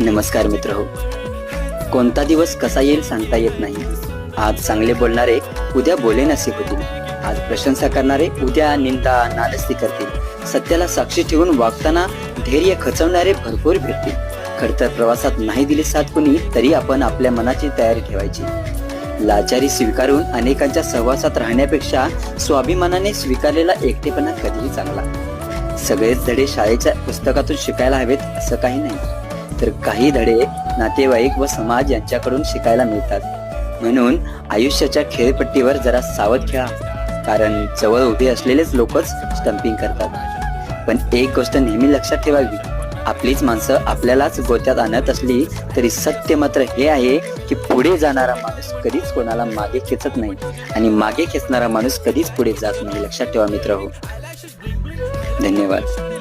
नमस्कार मित्र हो कोणता दिवस कसा येईल सांगता येत नाही. आज चांगले बोलणारे उद्या बोले नसे होतील. आज प्रशंसा करणारे उद्या निंदा नालस्ती करतील. सत्याला साक्षी ठेवून वागताना धैर्य खचवणारे भरपूर भेटतील. खडतर प्रवासात नाही दिली साथ कुणी तरी आपण आपल्या मनाची तयारी ठेवायची. लाचारी स्वीकारून अनेकांच्या सहवासात राहण्यापेक्षा स्वाभिमानाने स्वीकारलेला एकटेपणा कधीही चांगला. सगळेच धडे शाळेच्या पुस्तकातून शिकायला हवेत असं काही नाही. तर काही धडे नातेवाईक व समाज यांच्याकडून शिकायला मिळतात. म्हणून आयुष्याच्या खेळपट्टीवर जरा सावध खेळा. कारण जवळ उभे असलेलेच लोकच स्टंपिंग करतात. पण एक गोष्ट नेहमी लक्षात ठेवावी. आपलीच माणसं आपल्यालाच गोत्यात आणत असली तरी सत्य मात्र हे आहे की पुढे जाणारा माणूस कधीच कोणाला मागे खेचत नाही. आणि मागे खेचणारा माणूस कधीच पुढे जात नाही. लक्षात ठेवा मित्र हो. धन्यवाद.